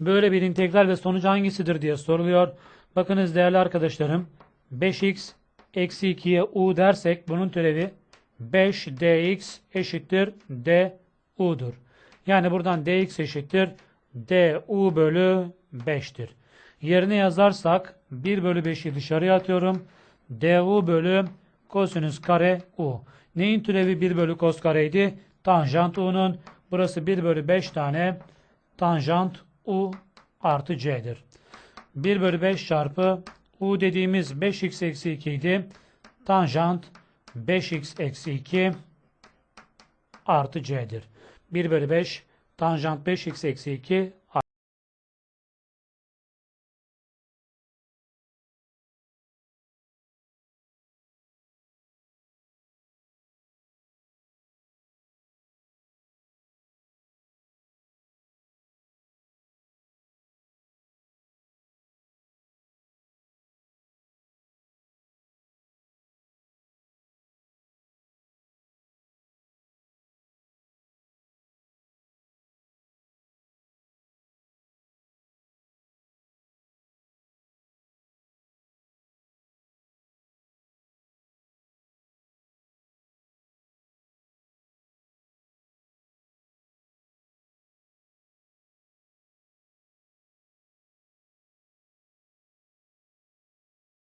Böyle bir integral ve sonucu hangisidir diye soruluyor. Bakınız değerli arkadaşlarım 5x eksi 2'ye u dersek bunun türevi 5dx eşittir du'dur. Yani buradan dx eşittir du bölü 5'tir. Yerine yazarsak 1 bölü 5'i dışarıya atıyorum. du bölü kosinüs kare u. Neyin türevi 1 bölü kos kareydi? Tanjant u'nun. Burası 1 bölü 5 tane tanjant u artı c'dir. 1 bölü 5 çarpı u dediğimiz 5x eksi 2 idi. Tanjant 5x eksi 2 artı c'dir. 1 bölü 5 tanjant 5x eksi 2